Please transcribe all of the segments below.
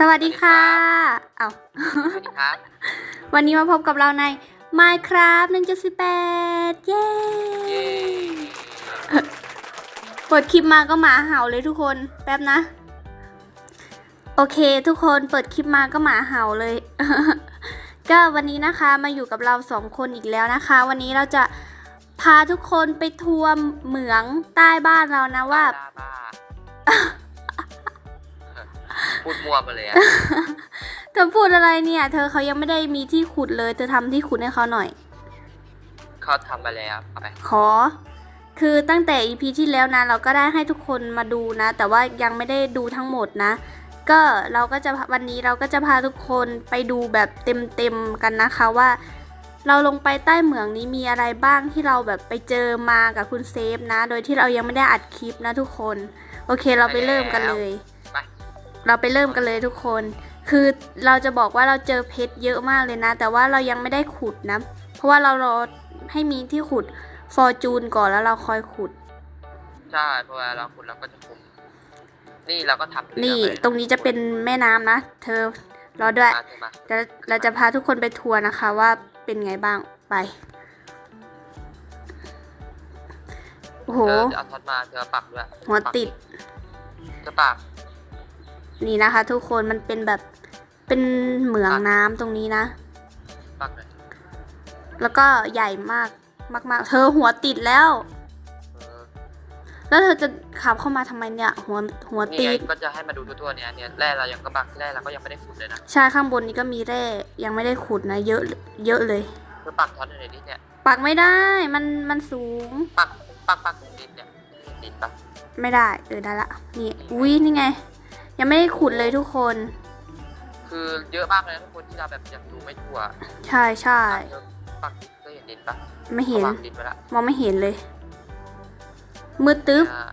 สวัสดีค่ะ เอาสวัสดีครับ วันนี้มาพบกับเราใน Minecraft 1.18เย้เย้เปิดคลิปมาก็หมาเห่าเลยทุกคน แป๊บนะ โอเคทุกคนเปิดคลิปมาก็หมาเห่าเลย ก็วันนี้นะคะมาอยู่กับเราสองคนอีกแล้วนะคะ วันนี้เราจะพาทุกคนไปทัวร์เหมืองใต้บ้านเรานะว่าบ้าบ้า พูดมั่วไปเลยอะเธอพูดอะไรเนี่ย เธอเขายังไม่ได้มีที่ขุดเลย เธอทำที่ขุดให้เขาหน่อย เขาทำไปแล้วเอาไปขอ คือตั้งแต่ EP ที่แล้วนะ เราก็ได้ให้ทุกคนมาดูนะ แต่ว่ายังไม่ได้ดูทั้งหมดนะ ก็เราก็จะวันนี้เราก็จะพาทุกคนไปดูแบบเต็มๆกันนะคะว่า เราลงไปใต้เหมืองนี้มีอะไรบ้างที่เราแบบไปเจอมากับคุณเซฟนะ โดยที่เรายังไม่ได้อัดคลิปนะทุกคน โอเคเราไปเริ่มกันเลยไป เราไปเริ่มกันเลยทุกคน คือเราจะบอกว่าเราเจอเพชรเยอะมากเลยนะ แต่ว่าเรายังไม่ได้ขุดนะ เพราะว่าเรารอให้มีที่ขุดฟอร์จูนก่อนแล้วเราค่อยขุด ใช่เพราะว่าเราคุณเราก็จะคุมนี่เราก็ทำเรือนี่ไปเลยตรงนี้จะเป็นแม่น้ำนะ เธอรอด้วยมาเถอะมาเดี๋ยวเราจะพาทุกคนไปทัวร์นะคะว่าเป็นไงบ้างไปโอ้โห เธอจะเอาท็อตมาเธอเอาปักด้วยหัวติด เธอปัก นี่นะคะ ทุกคนมันเป็นแบบเป็นเหมืองน้ำตรงนี้นะ ปักเลยแล้วก็ใหญ่มากมาก ๆ เธอหัวติดแล้ว เออแล้วเธอจะขับเข้ามาทำไมเนี่ย หัวหัวนี่ติไงด ก็จะให้มาดูทั่วๆเนี่ยเนี่ยแร่เรายังก็บักแร่เราก็ยังไม่ได้ขุดเลยนะใช่ข้างบนนี้ก็มีแร่ยังไม่ได้ขุดนะ เยอะเยอะเลยเธอปักท็อตในนี้เนี่ยปักไม่ได้มันมันสูงปักปักปักตรงดินเนี่ยดินปะไม่ได้เออได้ละนี่อุ้ยนี่ไง ยังไม่ได้ขุดเลยทุกคน คือเยอะมากเลยนะทุกคนที่เราแบบยังดูไม่ทั่วใช่ใช่เธอปักเคยเห็นดินปะไม่เห็นวางดินไปละมองไม่เห็นเลย มืดตึ๊บอ่า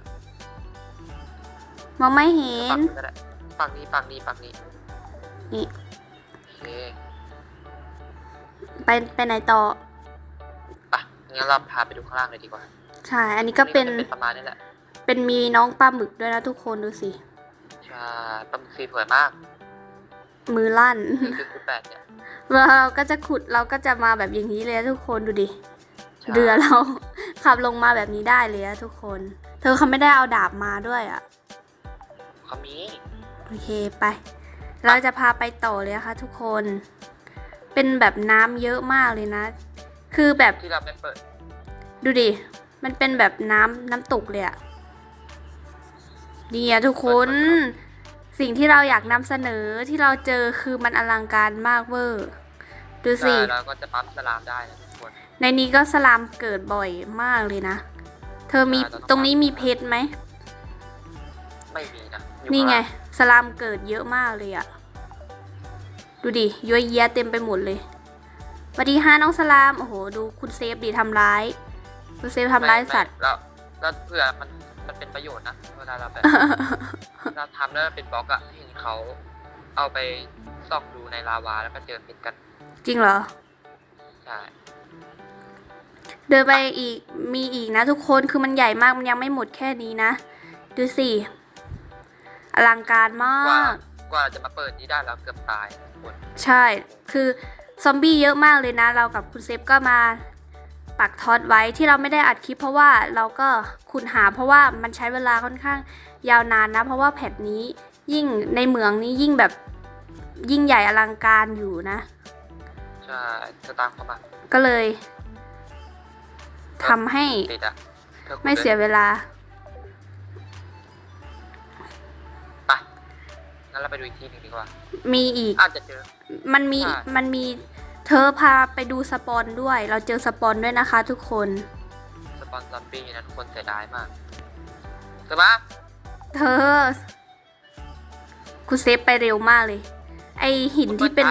มองไม่เห็ปันกก็ได้ปักนี้ปักนี้ปักนี้นี่ โอเคไปไปไหนต่อปะงั้นเราพาไปดูข้างล่างเลยดีกว่าใช่ อันนี้ก็เป็นจะเป็นประมาณนี้แหละ เป็นมีน้องปลาหมึกด้วยนะทุกคนดูสิ ใช่ปลาหมึกสีสวยมากมือลั่นคือคือคือแปดเนี่ยเราก็จะขุดเราก็จะมาแบบอย่างนี้เลยนะทุกคนดูดิ ใช่เรือเรา ขับลงมาแบบนี้ได้เลยนะทุกคน เธอเขาไม่ได้เอาดาบมาด้วยอะ เขามีโอเคไป เราจะพาไปต่อเลยนะคะทุกคน เป็นแบบน้ำเยอะมากเลยนะ คือแบบที่เราไปเปิดดูดิ มันเป็นแบบน้ำน้ำตกเลยอะ นี่อะทุกคน สิ่งที่เราอยากนำเสนอที่เราเจอคือมันอลังการมากเวอร์ดูสิใช่เราก็จะปั๊มสลามได้นะทุกคน ในนี้ก็สลามเกิดบ่อยมากเลยนะ เธอมีใช่เราต้อง ตรงนี้มีเพชรไหม ไม่มีนะอยู่นี่ไง ข้าล่าสลามเกิดเยอะมากเลยอะดูดิย้อยแยะเต็มไปหมดเลยสวัสดีฮะน้องสลาม โอ้โห ดูคุณเซฟดีทำร้าย คุณเซฟทำร้ายไม่สัตว์ ไม่เราเราเผื่อมัน มันเป็นประโยชน์นะเวลาเราแบบเราทำแล้วเป็นบล็อกอะเห็นเขาเอาไปส่องดูในลาวาแล้วก็เจอเพชรกัน จริงเหรอ ใช่เดินไปอีกมีอีกนะทุกคนคือมันใหญ่มากมันยังไม่หมดแค่นี้นะ ดูสิ อลังการมากว่ากว่าจะมาเปิดนี้ได้เราเกือบตายนะทุกคนใช่คือซอมบี้เยอะมากเลยนะ เรากับคุณเซฟก็มา ปักท็อตไว้ที่เราไม่ได้อัดคลิปเพราะว่าเราก็ขุดหาเพราะว่ามันใช้เวลาค่อนข้างยาวนานนะ เพราะว่าแพทนี้ยิ่งในเมืองนี้ยิ่งแบบยิ่งใหญ่อลังการอยู่นะใช่จะตามเข้ามาก็เลยทำให้ติดอะธอขุดไม่เสียเวลา ไปงั้นเราไปดูอีกที่หนึงดีกว่ามีอีก อาจจะเจอ มันมีใช่ มันมี เธอพาไปดูสปอนด้วย เราเจอสปอนด้วยนะคะทุกคน สปอนซอมบี้นะทุกคนเสียดายมากเธอมาเธอ คุณเซฟไปเร็วมากเลย ไอหินที่เป็น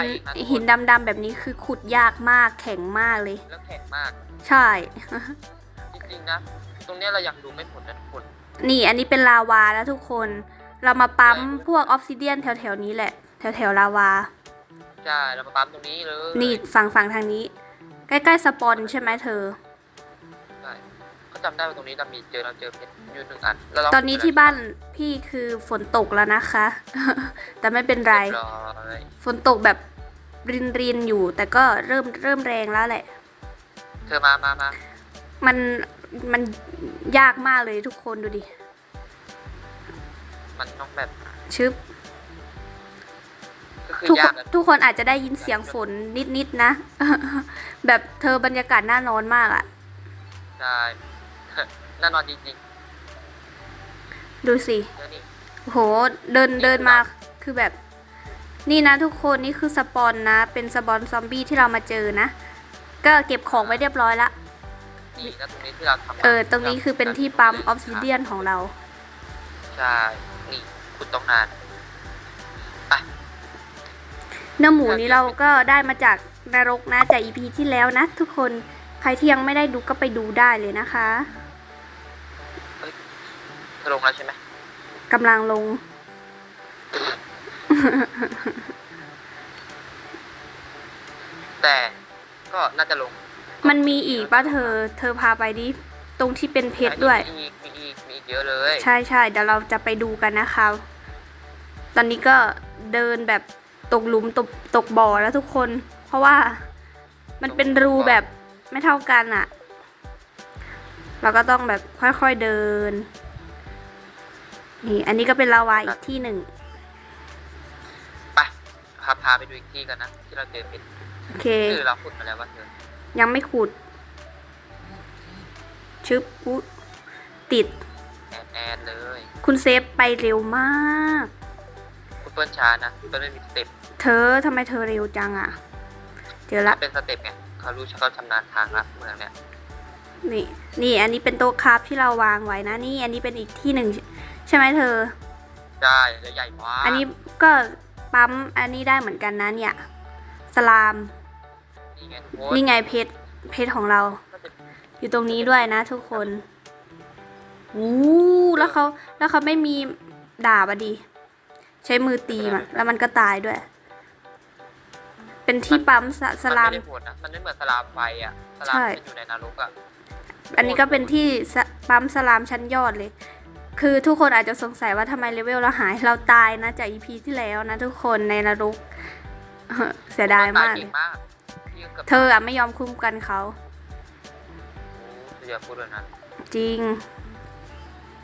หินดำๆแบบนี้คือขุดยากมากแข็งมากเลย แล้วแข็งมาก ใช่ จริงๆนะ ตรงเนี้ยเรายังดูไม่หมดนะทุกคน นี่อันนี้เป็นลาวาแล้วทุกคน เรามาปั๊มพวกออฟซิเดียนแถวๆนี้แหละ แถวๆลาวา ใช่เรามาปั๊มตรงนี้เลยนี่ฝั่งฝั่งทางนี้ ใกล้ๆสปอนใช่ไหมเธอ ใช่ก็จำได้ว่าตรงนี้เรามีเจอเราเจอเพชรอยู่หนึ่งอันแล้วเราตอนนี้ที่บ้านพี่คือฝนตกแล้วนะคะ แต่ไม่เป็นไร เรียบร้อยฝนตกแบบรินรินๆอยู่ แต่ก็เริ่มเริ่มแรงแล้วแหละ เธอมามามามันมันยากมากเลยทุกคนดูดิ มันต้องแบบชึบ ก็คือทุกคยากนอะทุกคนอาจจะได้ยินเสียงฝนนิดๆนะ แบบเธอบรรยากาศน่านอนมากอะใช่น่านอนจริงดูสิ ๆแล้วนี่โห เดินเดินมาคือแบบ นี่นะทุกคนนี่คือสปอนนะ เป็นสปอนซอมบี้ที่เรามาเจอนะ ก็เก็บของไว้เรียบร้อยละ นี่แล้วตรงนี้ที่เราทำเออ ตรงนี้คือเป็นที่ปั๊มออฟซิเดียนของเรา ใช่ นี่ขุดตรงนาน เนื้อหมูนี้เราก็ได้มาจากนรกนะจาก EP ที่แล้วนะ ทุกคนใครที่ยังไม่ได้ดูก็ไปดูได้เลยนะคะเธอลงแล้วใช่ไหมกำลังลง แต่ก็น่าจะลง มันมีอีกป่ะเธอ เธอพาไปดิ ตรงที่เป็นเพชรด้วย มีอีกมีอีกมีอีกเยอะเลย ใช่ใช่เดี๋ยวเราจะไปดูกันนะคะ ตอนนี้ก็เดินแบบ ตกหลุมตกตกบ่อแล้วทุกคน เพราะว่ามันเป็นรูแบบไม่เท่ากันอะ่ะ เราก็ต้องแบบค่อยๆเดิน นี่ อันนี้ก็เป็นลาวาอีกที่หนึ่งไปพาพาไปดูอีกที่กันนะ ที่เราเจอเป็นโอเคคือเราขุดมาแล้วว่าเธอยังไม่ขุด ชึบอุ๊ยติดแอนแอนเลย คุณเซฟไปเร็วมาก คุณเปิ้ลช้านะคุณเปิ้ลไม่มีสเต็ป เธอทำไมเธอเร็วจังอะ่ะ เจอละ เป็นสเต็ปไงเขารู้เขาชำนาญทางละเมืองเนี้ยนี่ นี่ อันนี้เป็นโต๊ะคราฟที่เราวางไว้นะ นี่ อันนี้เป็นอีกที่หนึ่งใช่ไหมเธอ ใช่แล้วใหญ่มากอันนี้ก็ปั๊ม อันนี้ได้เหมือนกันนะเนี่ย สลาม นี่ไงทุกคนนี่ไงเพชร เพชรของเราก็จะอยู่ตรงนี้ด้วยนะทุกคนอู้แล้วเขา แล้วเขาไม่มีดาบอะดิ ใช้มือตีมันแล้วมันก็ตายด้วย เป็นที่ปั๊มสสลาม นไม่ได้โหดนะมันไม่เหมือนสลามไฟอะสลามใช่เป็นอยู่ในนรกอะอันนี้ก็เป็นที่สปั๊มสลามชั้นยอดเลย คือทุกคนอาจจะสงสัยว่าทำไมเลเวลเราหาย เราตายนะจาก EP ที่แล้วนะทุกคนในนรก เสียดายมากเก่เลงยมากพี่ก็เกือบเธออะไม่ยอมคุ้มกันเขา โอ้เธออย่าพูดเลยนะจริง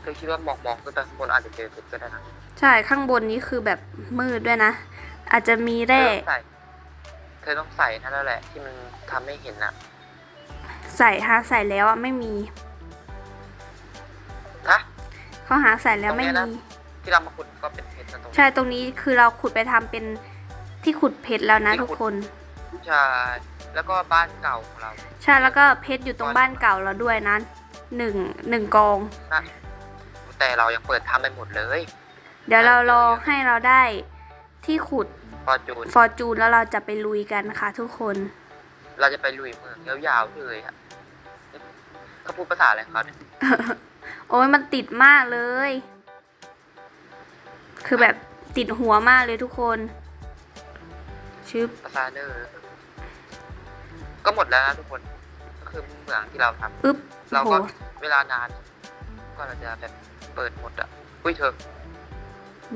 เธอคิดว่ามองมองขึ้นไปข้างบนอาจจะเจอเพชรก็ได้นะใช่ข้างบนนี้คือแบบมืดด้วยนะ อาจจะมีเธอแร่ต้องใส่เธอต้องใส่นั่นแล้วแหละ ที่มันทำให้เห็นนะใส่หาใส่แล้วอะไม่มีฮะเขาหาใส่แล้วไม่ตรงเนี้ยมีนะที่เรามาขุดก็เป็นเพชรนะตรงนี้ใช่ตรงนี้คือเราขุดไปทำเป็นที่ขุดเพชรแล้วนะทุกคน ใช่แล้วก็บ้านเก่าของเรา ใช่แล้วก็เพชรอยู่ตรงบ้านเก่าเราด้วยนะหนึ่งหนึ่งกองนะแต่เรายังเปิดทำไปหมดเลย เดี๋ยวเรารอให้เราได้ที่ขุด พอจูนฟอร์จูนแล้วเราจะไปลุยกันค่ะ ทุกคน เราจะไปลุยเมืองยาวๆเลยอะเขาพูดภาษาอะไรของเขาเนี่ยโอ้ยมันติดมากเลย คือแบบติดหัวมากเลยทุกคนชึบภาษาเนอร์ก็หมดแล้วนะทุกคนก็คือเมืองที่เราทำอึ๊บเราโอ้โหก็เวลานานก็เราจะแบบเปิดหมดอะอุ้ยเธอ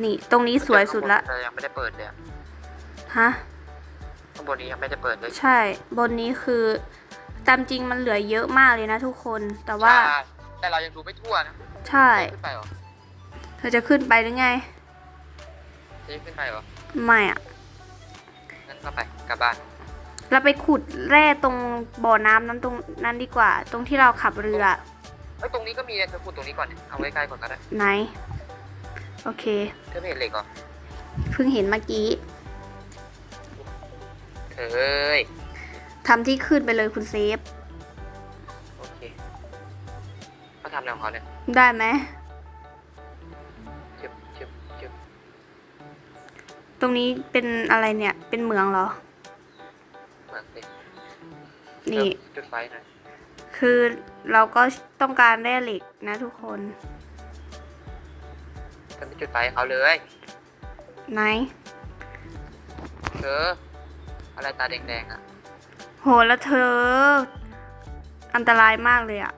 นี่ตรงนี้สวยสุดละเรายังไม่ได้เปิดเลยอะ ฮะข้างบนนี้ยังไม่ได้เปิดเลยใช่ บนนี้คือตามจริงมันเหลือเยอะมากเลยนะทุกคน แต่ว่า ใช่แต่เรายังดูไม่ทั่วนะใช่ ขึ้นไปเหรอเธอจะขึ้นไปหรือไง จะขึ้นไปเหรอไม่อะงั้นก็ไปกลับบ้านเราไปขุดแร่ตรงบ่อน้ำนั้นตรงนั้นดีกว่า ตรงที่เราขับเรือเอ้ยตรงนี้ก็มีเนี่ยเธอขุดตรงนี้ก่อนเนี่ยเอาไว้ใกล้ก่อนก็ได้ไหน โอเค เธอไม่เห็นเหล็กเหรอ เพิ่งเห็นเมื่อกี้ เอ้ยทำที่ขึ้นไปเลยคุณเซฟ โอเคเขาทำอะไรของเขาเนี่ยได้ไหม จึบจึบจึบตรงนี้เป็นอะไรเนี่ย เป็นเหมืองเหรอ เหมือนสินี่เริ่มจุดไฟหน่อยคือเราก็ต้องการแร่เหล็กนะทุกคนเธอไม่จุดไฟให้เขาเลย ไหน เธอ อะไรตาแดงๆอะ โหแล้วเธอ อันตรายมากเลยอะ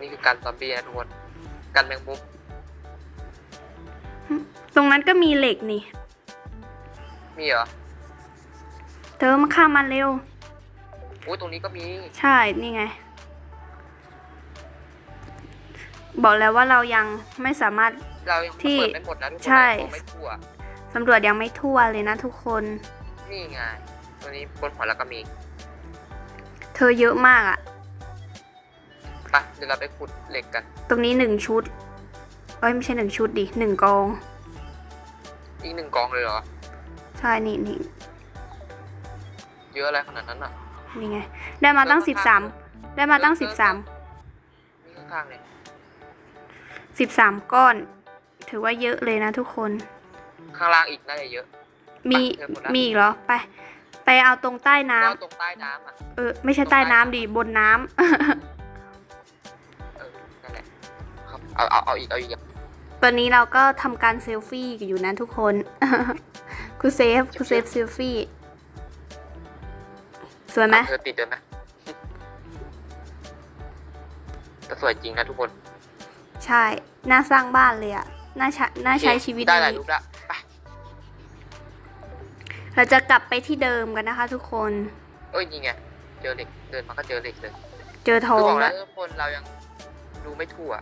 นี่คือการซอมบี้นะทุกคนกันแมงมุมตรงนั้นก็มีเหล็กนี่ มีเหรอ เธอมาข้ามมาเร็วอุ้ยตรงนี้ก็มี ใช่ นี่ไง บอกแล้วว่าเรายังไม่สามารถ เรายังที่เปิดไม่หมดนะทุกคนใช่มองไม่ทั่ว สำรวจยังไม่ทั่วเลยนะทุกคน นี่ไง ตัวนี้บนหัวเราก็มี เธอเยอะมากอะไปเดี๋ยวเราไปขุดเหล็กกัน ตรงนี้หนึ่งชุด เอ้ยไม่ใช่หนึ่งชุดดิหนึ่งกอง อีกหนึ่งกองเลยเหรอ ใช่นี่นี่เยอะอะไรขนาดนั้นอะ นี่ไง ได้มาตั้งเออสิบสามได้มาตั้งเออสิบสามนี่ข้างๆเลยสิบสามก้อน ถือว่าเยอะเลยนะทุกคน ข้างล่างอีกน่าจะเยอะ มีไปเธอหมดละมีอีกเหรอไป ไปเอาตรงใต้น้ำแล้วตรงใต้น้ำอะเออไม่ใช่ใต้น้ำดิบนน้ำ เออนั่นแหละครับเอาเอาเอาอีกเอาอีกตอนนี้เราก็ทำการเซลฟี่กันอยู่นะทุกคน คุณเซฟคุณเซฟเซลฟี่สวยไหมเธอติดด้วยไหมแต่สวยจริงนะทุกคนใช่ น่าสร้างบ้านเลยอะน่าใช้น่าใช้ชีวิตได้หลายนี้รูปละไป เราจะกลับไปที่เดิมกันนะคะ ทุกคนเอ้ยนี่ไงเจอเหล็กเดินมาก็เจอเหล็กเลยเจอทอคืงบอกแล้แล้ววทุกคนเรายังดูไม่ทั่ว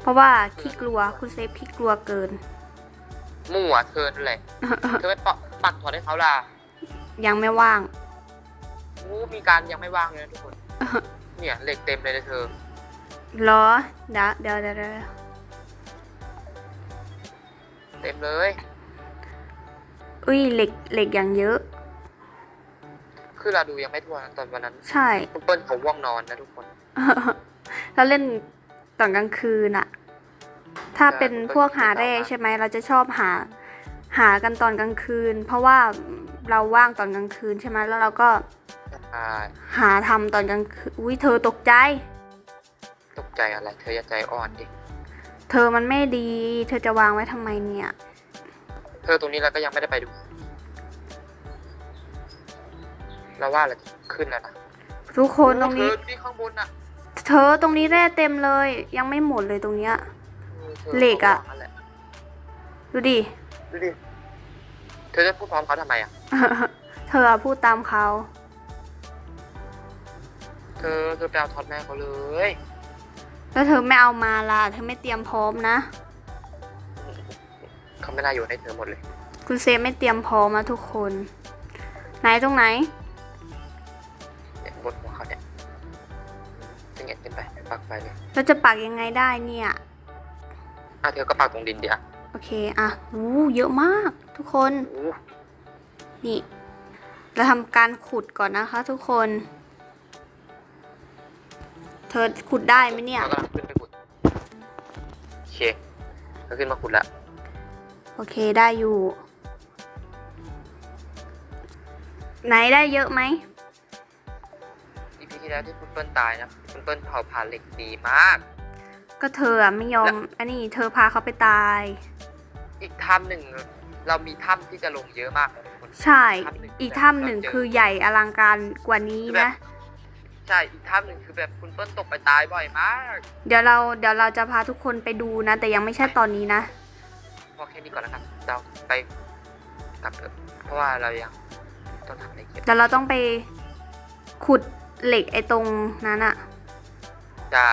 เพราะว่าขี้กลัวคุณเซฟขี้กลัวเกิน มั่วเธอนั่นแหละ เธอไปปะปัดถอดให้เขาล่ะยังไม่ว่างงูมีการยังไม่ว่างเลยนะทุกคน เนี่ยเหล็กเต็มเลยนะเธอ เหรอเดี๋ยวเดี๋ยวเดี๋ยวเดี๋ยวเต็มเลย อุ้ยเหล็กเหล็กอย่างเยอะ คือเราดูยังไม่ทั่วนะตอนวันนั้นใช่ คุณเปิ้ลเขาว่วงนอนนะทุกคน เราเล่นตอนกลางคืนอะถ้าเป็นพวกหาแร่ใช่ไหมเราจะชอบหาหากันตอนกลางคืน เพราะว่าเราว่างตอนกลางคืนใช่ไหมแล้วเราก็ใช่หาทำตอนกลางคืนอุ้ยเธอตกใจ ตกใจอะไร เธออย่าใจอ่อนดิเธอมันไม่ดี เธอจะวางไว้ทำไมเนี่ย เธอตรงนี้เราก็ยังไม่ได้ไปดู เราว่าเราจะขึ้นแล้วนะทุกคนตรงเธนี้อดูที่ข้างบนน่ะเธอตรงนี้แร่เต็มเลย ยังไม่หมดเลยตรงเนี้ยออธเหล็กอะขาว่านั่นแหลดูดิ ดูดิ เธอจะพูดพร้อมเขาทำไมอะ เธออะพูดตามเขาเธอเธอไปเอาท็อตแม่เขาเลย แล้วเธอไม่เอามาล่ะ เธอไม่เตรียมพร้อมนะ เขาไม่น่าอยู่ให้เธอหมดเลย คุณเซฟไม่เตรียมพร้อมนะทุกคน ไหนตรงไหนเนี่ยบนหัวเขาเนี่ยจะเงียบขึ้นไปปักไปเลยเราจะปักยังไงได้เนี่ย อะเธอก็ปักตรงดินเดียวโอเค อะอู้เยอะมากทุกคน อู้นี่ เราทำการขุดก่อนนะคะ ทุกคน เธอขุดได้ไหมเนี่ยเขากำลังขึ้นไปขุดโอเคเขาขึ้นมาขุดละ โอเคได้อยู่ ไหนได้เยอะไหม อีพีที่แล้วที่คุณเปิ้ลตายนะคุณเปิ้ลเผาผ่านเหล็กดีมาก ก็เธออะไม่ยอม อันนี้เธอพาเขาไปตาย อีกถ้ำหนึ่งเรามีถ้ำที่จะลงเยอะมากนะทุกคนใช่ ถ้ำหนึ่งอีกถ้ำหนึ่งเราเจอคือใหญ่อลังการกว่านี้นะ ใช่อีกถ้ำหนึ่งคือแบบคุณเปิ้ลตกไปตายบ่อยมาก เดี๋ยวเราเดี๋ยวเราจะพาทุกคนไปดูนะ แต่ยังไม่ใช่ตอนนี้นะ พอแค่นี้ก่อนแล้วกันเราไปกลับเถอะเพราะว่าเรายังต้องทำอะไรเก็บเดี๋ยวเราต้องไปขุดเหล็กไอ้ตรงนั้นอะใช่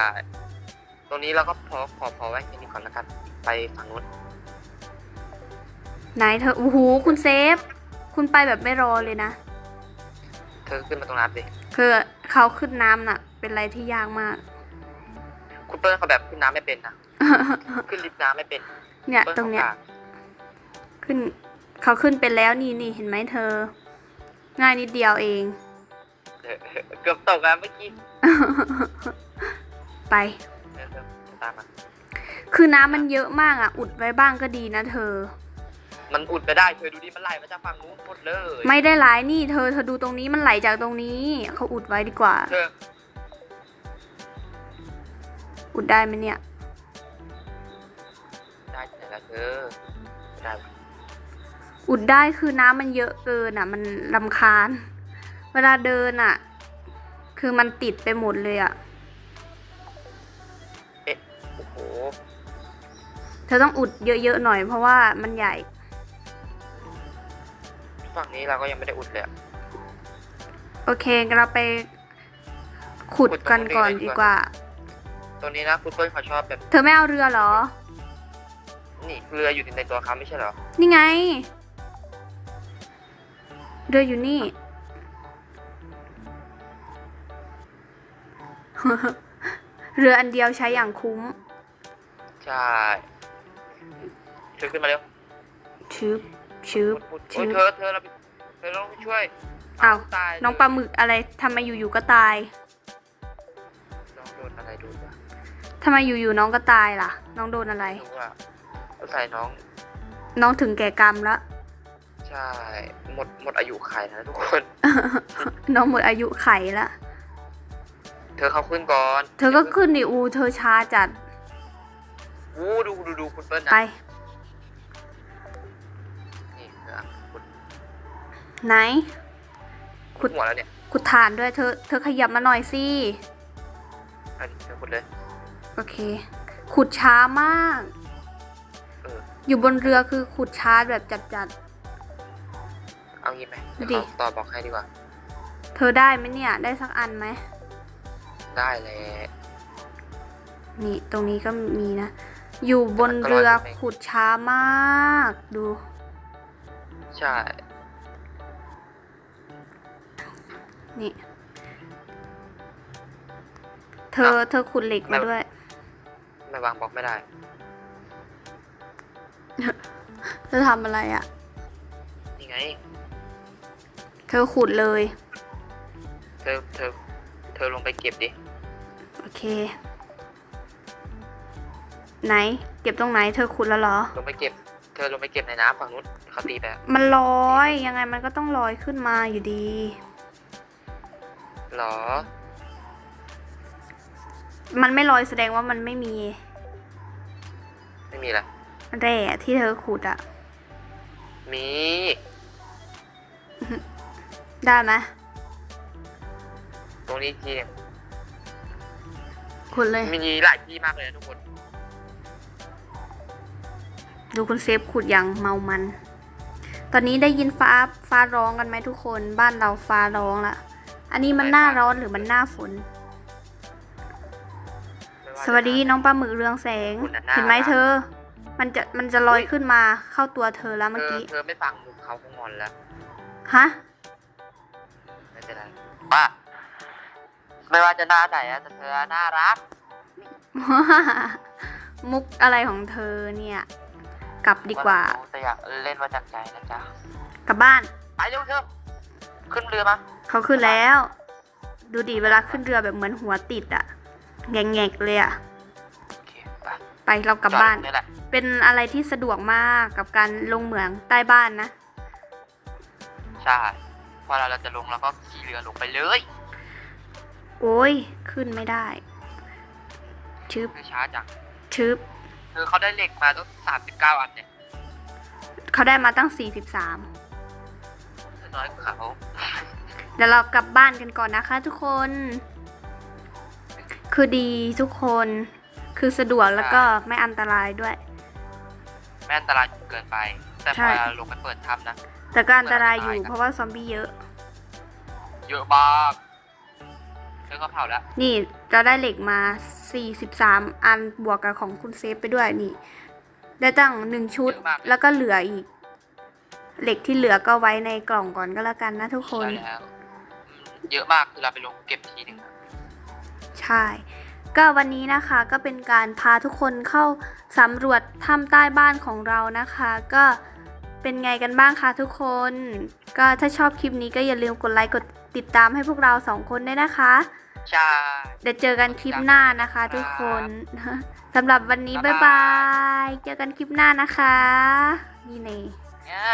ตรงนี้เราก็พอขอพอไว้แค่นี้ก่อนแล้วกัน ไปฝั่งนู้นไหนเธอโอ้โหคุณเซฟ คุณไปแบบไม่รอเลยนะ เธอขึ้นมาตรงน้ำสิคือเขาขึ้นน้ำน่ะ เป็นอะไรที่ยากมาก คุณเปิ้ลเขาแบบขึ้นน้ำไม่เป็นนะ ขึ้นลิฟต์น้ำไม่เป็น เนี่ยปิ้ลตรงเนี้ยขาขาดขึ้นเขาขึ้นไปแล้วนี่นี่เห็นไหมเธอ ง่ายนิดเดียวเองเออเกือบตกแล้วเมื่อกี้ ไปเออเออตามมาคือน้ำมันเยอะมากอะ อุดไว้บ้างก็ดีนะเธอ มันอุดไปได้เธอดูดิมันไหลมาจากฝั่งนู้นหมดเลย ไม่ได้หลายนี่เธอเธอดูตรงนี้มันไหลจากตรงนี้ เขาอุดไว้ดีกว่าเธออุดได้ไหมเนี่ย เออครับอุดได้คือน้ำมันเยอะเกินอะ มันลำคาญ เวลาเดินอะ คือมันติดไปหมดเลยอะ เอ๊ะโอ้โหเธอต้องอุดเยอะๆหน่อยเพราะว่ามันใหญ่ ฝั่งนี้เราก็ยังไม่ได้อุดเลยอโอเคเราไปขุดกันก่อนดีกว่าตัวนี้นะคุณเปิ้ลเขาชอบแบบ เธอไม่เอาเรือเหรอ นี่เรืออยู่ในตัวเขาไม่ใช่เหรอ นี่ไง เรืออยู่นี่ เรืออันเดียวใช้อย่างคุ้ม ใช่เธอขึ้นมาเร็วชืบชืบพุดชืโอ้ยบเธอเธอเราไปเธอต้องช่วยอ้าวตายน้องปลาหมึกอะไรทำไมอยู่ๆก็ตายน้องโดนอะไรโดนวะทำไมอยู่ๆน้องก็ตายล่ะ น้องโดนอะไร ไม่รู้ว่าเรา ใส่น้อง น้องถึงแก่กรรมแล้ว ใช่ หมดหมดอายุไขนะทุกคน น้องหมดอายุไขแล้วเธอเข้าขึ้นก่อน เธอก็ขึ้นดิอู เธอช้าจัดวู้ดูดูดูคุณเปิ้ลนะไป นี่เธอขุดไหน ขุขุด ดหัวแล้วเนี่ยขุดฐานด้วย เธอ เธอขยับมาหน่อยสิ อันนี้เธอขุดเลย โอเค ขุดช้ามากเอออยู่บนเรือคือขุดช้าแบบจัด เอางี้ไหมเดี๋ยวดิเขาต่อบอกให้ดีกว่า ๆ เธอได้ไหมเนี่ย ได้สักอันไหม ได้เลยนี่ตรงนี้ก็มีนะ อยู่บนเรือขุดช้ามากดู ใช่ นี่ เธอเธอขุดเหล็กมาด้วย ไม่วางบล็อกไม่ได้ เธอทำอะไรอะ่ะ นี่ไง เธอขุดเลย เธอ เธอ เธอลงไปเก็บดิ โอเค ไหน เก็บตรงไหน เธอขุดแล้วเหรอ ลงไปเก็บ เธอลงไปเก็บในน้ำฝั่งนู้นเขาตีแบบมันลอย ยังไงมันก็ต้องลอยขึ้นมาอยู่ดี หรอ มันไม่ลอยแสดงว่ามันไม่มี ไม่มีละ แร่ที่เธอขุดอะมี ได้ไหมตรงนี้ทีเนี่ยขุดเลย มีหลายที่มากเลยนะทุกคน ดูคุณเซฟขุดอย่างเมามัน ตอนนี้ได้ยินฟ้าฟ้าร้องกันไหมทุกคน บ้านเราฟ้าร้องละอันนี้มันหน้าร้อนหรือมันหน้าฝน สวัสดีน้องปลาหมึกเรืองแสง เห็นไหมเธอ มันจะมันจะลอยขึ้นมาเข้าตัวเธอแล้วเธเมื่ออกี้ เธอไม่ฟังมุกเขาคงงอนแล้วฮะ ไม่เป็นไรป้าไม่ว่าจะหน้าไหนอะแต่เธอน่ารัก มุกอะไรของเธอเนี่ย กลับดีกว่า แต่อยากเล่นมาจากใจนะจ๊ะกลับบ้าน ไปเร็วเถอะขึ้นเรือมาเขาขึ้นแล้ว ดูดีเวลาขึ้นเรือแบบเหมือนหัวติดอะแงงๆเลยอะโอเคไปไป เรากลับบ้าน จอดตรงนี่แหละเป็นอะไรที่สะดวกมากกับการลงเหมืองใต้บ้านนะ ใช่พอเราเราจะลงเราก็ขี่เรือลงไปเลยโอ้ย ขึ้นไม่ได้ ชึบ คือช้าจังชึบ คือเขาได้เหล็กมาตั้งสามสิบเก้าอันเนี่ยเขาได้มาตั้ง 43เธอน้อยกว่าเขาเดี๋ยวเรากลับบ้านกันก่อนนะคะทุกคน คือดีทุกคน คือสะดวกแล้วก็ไม่อันตรายด้วย ไม่อันตรายเกินไป แต่ใช่พอเราลงไปเปิดถ้ำนะ แต่ก็อันตรายอยู่อันตรายครับเพราะว่าซอมบี้เยอะ เยอะมากเธอก็เผาแล้ว นี่เราได้เหล็กมา 43 อันบวกกับของคุณเซฟไปด้วยนี่ ได้ตั้งหนึ่งชุดแล้วก็เหลืออีก เหล็กที่เหลือก็ไว้ในกล่องก่อนก็แล้วกันนะทุกคนใช่แล้วอืมเยอะมากคือเราไปลงเก็บทีหนึ่งใช่ ก็วันนี้นะคะก็เป็นการพาทุกคนเข้าสำรวจถ้ำใต้บ้านของเรานะคะ ก็เป็นไงกันบ้างคะทุกคน ก็ถ้าชอบคลิปนี้ก็อย่าลืมกดไลค์กดติดตามให้พวกเราสองคนด้วยนะคะใช่เดี๋ยวเจอกันคลิปหน้านะคะ ทุกคนสำหรับวันนี้บ๊ายบาย เจอกันคลิปหน้านะคะ นี่เน่เนี่ย